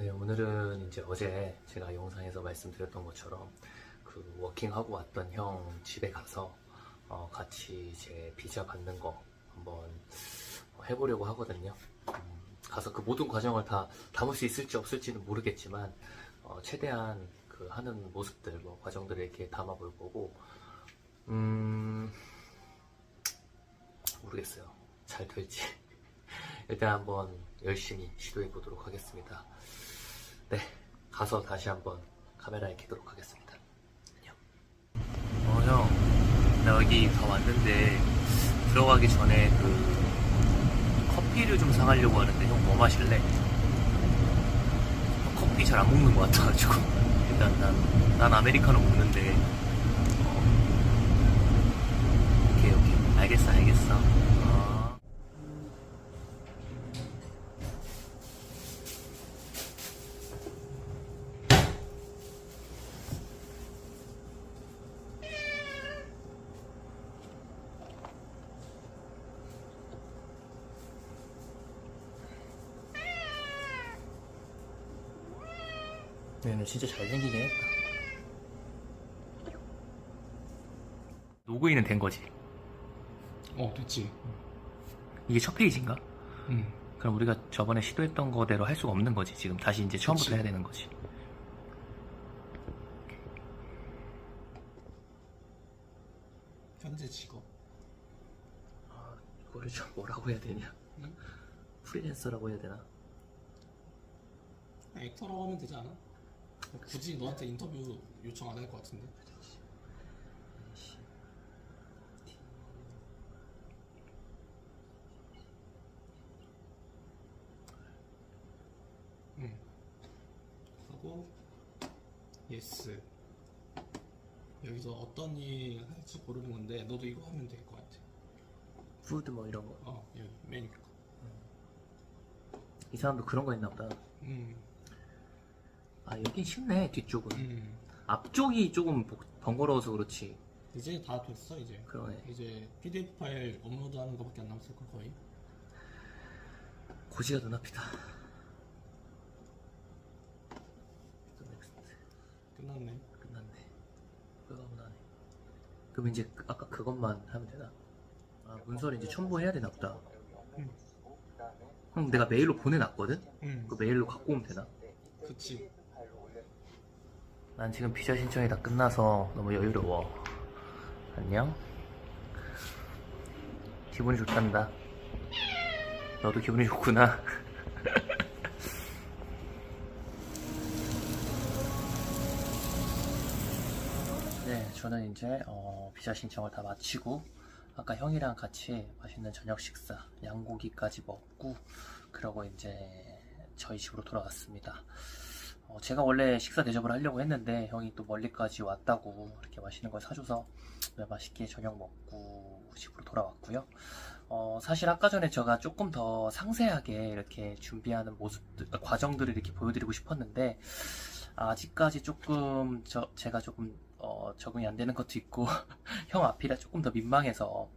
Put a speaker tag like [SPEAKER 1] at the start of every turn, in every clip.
[SPEAKER 1] 네, 오늘은 이제 어제 제가 영상에서 말씀드렸던 것처럼 그 워킹하고 왔던 형 집에 가서 어, 같이 제 비자 받는 거 한번 해보려고 하거든요. 음, 가서 그 모든 과정을 다 담을 수 있을지 없을지는 모르겠지만 어, 최대한 그 하는 모습들, 뭐 과정들을 이렇게 담아볼 거고, 음, 모르겠어요. 잘 될지. 일단 한번 열심히 시도해 보도록 하겠습니다. 네, 가서 다시 한번 카메라에 켜도록 하겠습니다. 안녕. 어, 형. 나 여기 다 왔는데, 들어가기 전에 그, 커피를 좀 사가려고 하는데, 형 뭐 마실래? 형 커피 잘 안 먹는 것 같아가지고. 일단 난, 난 아메리카노 먹는데, 어. 오케이, 오케이. 알겠어, 알겠어. 어. 얘는 진짜 잘생기긴 했다. 로그인은 된 거지.
[SPEAKER 2] 어, 됐지.
[SPEAKER 1] 이게 첫 페이지인가?
[SPEAKER 2] 응.
[SPEAKER 1] 그럼 우리가 저번에 시도했던 거대로 할 수가 없는 거지. 지금 다시 이제 처음부터
[SPEAKER 2] 그치.
[SPEAKER 1] 해야 되는 거지.
[SPEAKER 2] 현재 직업.
[SPEAKER 1] 아, 이거를 좀 뭐라고 해야 되냐?
[SPEAKER 2] 응?
[SPEAKER 1] 프리랜서라고 해야 되나?
[SPEAKER 2] 액터라고 하면 되지 않아? 굳이 너한테 인터뷰 요청 안 할 것 같은데. 응. 하고 예스. 여기서 어떤 일 할지 고르는 건데 너도 이거 하면 될 것 같아.
[SPEAKER 1] 푸드 뭐 이런 거.
[SPEAKER 2] 어 여기 메뉴.
[SPEAKER 1] 이 사람도 그런 거 했나 보다.
[SPEAKER 2] 음.
[SPEAKER 1] 아, 여긴 쉽네, 뒤쪽은.
[SPEAKER 2] 음.
[SPEAKER 1] 앞쪽이 조금 복- 번거로워서 그렇지.
[SPEAKER 2] 이제 다 됐어 이제.
[SPEAKER 1] 그러네.
[SPEAKER 2] 이제 PDF 파일 업로드하는 것밖에 안 남았을 걸 거의.
[SPEAKER 1] 고지가 눈앞이다. 또 넥스트.
[SPEAKER 2] 끝났네.
[SPEAKER 1] 끝났네. 끝나네. 그럼 이제 그- 아까 그것만 하면 되나? 아, 문서를 이제 첨부해야 되나 보다.
[SPEAKER 2] 응.
[SPEAKER 1] 그럼 내가 메일로 보내놨거든?
[SPEAKER 2] 응.
[SPEAKER 1] 그 메일로 갖고 오면 되나?
[SPEAKER 2] 그치.
[SPEAKER 1] 난 지금 비자 신청이 다 끝나서 너무 여유로워. 안녕? 기분이 좋단다. 너도 기분이 좋구나. 네, 저는 이제 어, 비자 신청을 다 마치고 아까 형이랑 같이 맛있는 저녁 식사 양고기까지 먹고 그러고 이제 저희 집으로 돌아왔습니다. 어, 제가 원래 식사 대접을 하려고 했는데 형이 또 멀리까지 왔다고 이렇게 맛있는 걸 사줘서 네, 맛있게 저녁 먹고 집으로 돌아왔고요. 어, 사실 아까 전에 제가 조금 더 상세하게 이렇게 준비하는 모습들, 아, 과정들을 이렇게 보여드리고 싶었는데 아직까지 조금 저, 제가 조금 어, 적응이 안 되는 것도 있고 형 앞이라 조금 더 민망해서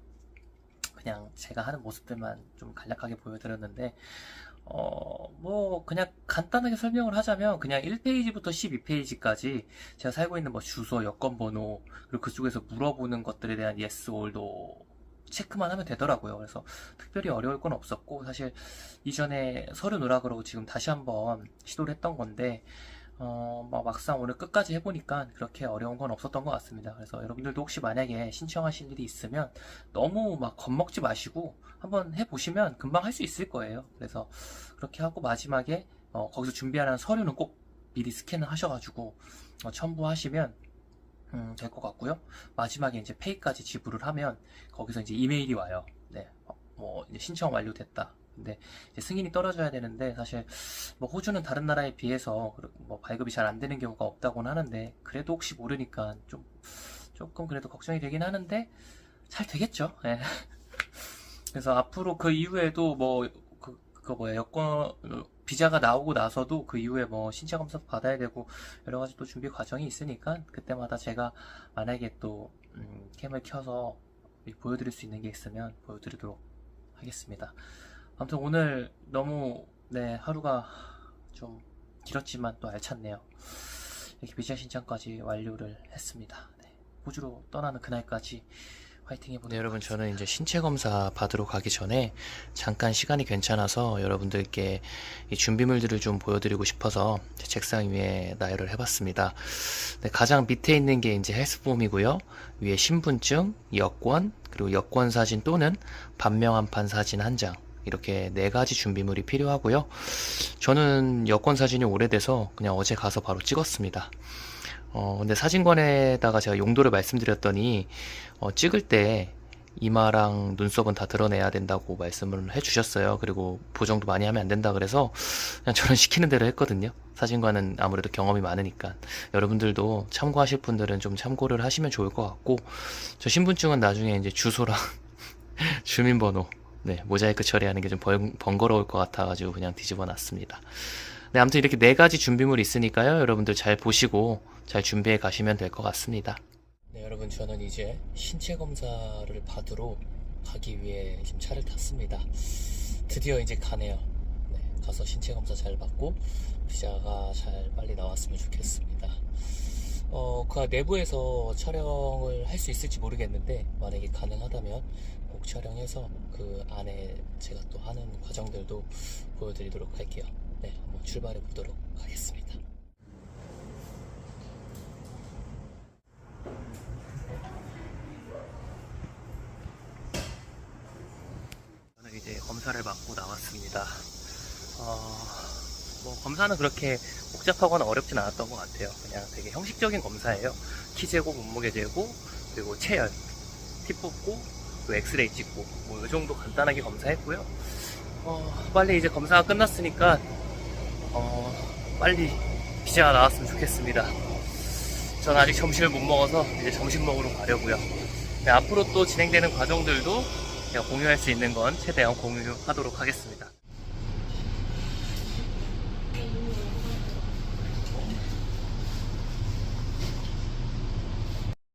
[SPEAKER 1] 그냥 제가 하는 모습들만 좀 간략하게 보여드렸는데 어, 뭐, 그냥 간단하게 설명을 하자면, 그냥 1페이지부터 12페이지까지 제가 살고 있는 뭐 주소, 여권 번호, 그리고 그쪽에서 물어보는 것들에 대한 yes, all도 체크만 하면 되더라고요. 그래서 특별히 어려울 건 없었고, 사실 이전에 서류 그러고 지금 다시 한번 시도를 했던 건데, 어, 뭐 막상 오늘 끝까지 해보니까 그렇게 어려운 건 없었던 것 같습니다. 그래서 여러분들도 혹시 만약에 신청하실 일이 있으면 너무 막 겁먹지 마시고 한번 해보시면 금방 할 수 있을 거예요. 그래서 그렇게 하고 마지막에 어, 거기서 준비하는 서류는 꼭 미리 스캔을 하셔가지고 어, 첨부하시면 음, 될 것 같고요. 마지막에 이제 페이까지 지불을 하면 거기서 이제 이메일이 와요. 네, 어, 뭐 신청 완료됐다. 근데 승인이 떨어져야 되는데 사실 뭐 호주는 다른 나라에 비해서 뭐 발급이 잘 안 되는 경우가 없다고는 하는데 그래도 혹시 모르니까 좀 조금 그래도 걱정이 되긴 하는데 잘 되겠죠. 예. 그래서 앞으로 그 이후에도 뭐 그, 그거 뭐야 여권 어, 비자가 나오고 나서도 그 이후에 뭐 신체 검사 받아야 되고 여러 가지 또 준비 과정이 있으니까 그때마다 제가 만약에 또 음, 캠을 켜서 보여드릴 수 있는 게 있으면 보여드리도록 하겠습니다. 아무튼 오늘 너무 네 하루가 좀 길었지만 또 알찼네요. 이렇게 비자 신청까지 완료를 했습니다. 네, 호주로 떠나는 그날까지 화이팅 해보네요. 여러분 저는 이제 신체 검사 받으러 가기 전에 잠깐 시간이 괜찮아서 여러분들께 이 준비물들을 좀 보여드리고 싶어서 제 책상 위에 나열을 해봤습니다. 네, 가장 밑에 있는 게 이제 헬스폼이고요. 위에 신분증, 여권, 그리고 여권 사진 또는 반명 한판 사진 한 장. 이렇게 네 가지 준비물이 필요하고요. 저는 여권 사진이 오래돼서 그냥 어제 가서 바로 찍었습니다. 어, 근데 사진관에다가 제가 용도를 말씀드렸더니 어, 찍을 때 이마랑 눈썹은 다 드러내야 된다고 말씀을 해주셨어요. 그리고 보정도 많이 하면 안 된다 그래서 그냥 저는 시키는 대로 했거든요. 사진관은 아무래도 경험이 많으니까 여러분들도 참고하실 분들은 좀 참고를 하시면 좋을 것 같고 저 신분증은 나중에 이제 주소랑 주민번호 네, 모자이크 처리하는 게 좀 번거로울 것 같아가지고 그냥 뒤집어 놨습니다. 네, 아무튼 이렇게 네 가지 준비물이 있으니까요. 여러분들 잘 보시고 잘 준비해 가시면 될 것 같습니다. 네, 여러분 저는 이제 신체 검사를 받으러 가기 위해 지금 차를 탔습니다. 드디어 이제 가네요. 네, 가서 신체 검사 잘 받고 비자가 잘 빨리 나왔으면 좋겠습니다. 어, 그 내부에서 촬영을 할 수 있을지 모르겠는데 만약에 가능하다면 꼭 촬영해서 그 안에 제가 또 하는 과정들도 보여드리도록 할게요. 네, 한번 출발해 보도록 하겠습니다. 이제 검사를 받고 나왔습니다. 어, 뭐 검사는 그렇게 복잡하거나 어렵진 않았던 것 같아요. 그냥 되게 형식적인 검사예요. 키 재고, 몸무게 재고, 그리고 체열, 피 뽑고, 또 엑스레이 찍고, 뭐 이 정도 간단하게 검사했고요. 어, 빨리 이제 검사가 끝났으니까 어, 빨리 비자가 나왔으면 좋겠습니다. 전 아직 점심을 못 먹어서 이제 점심 먹으러 가려고요. 네, 앞으로 또 진행되는 과정들도 제가 공유할 수 있는 건 최대한 공유하도록 하겠습니다.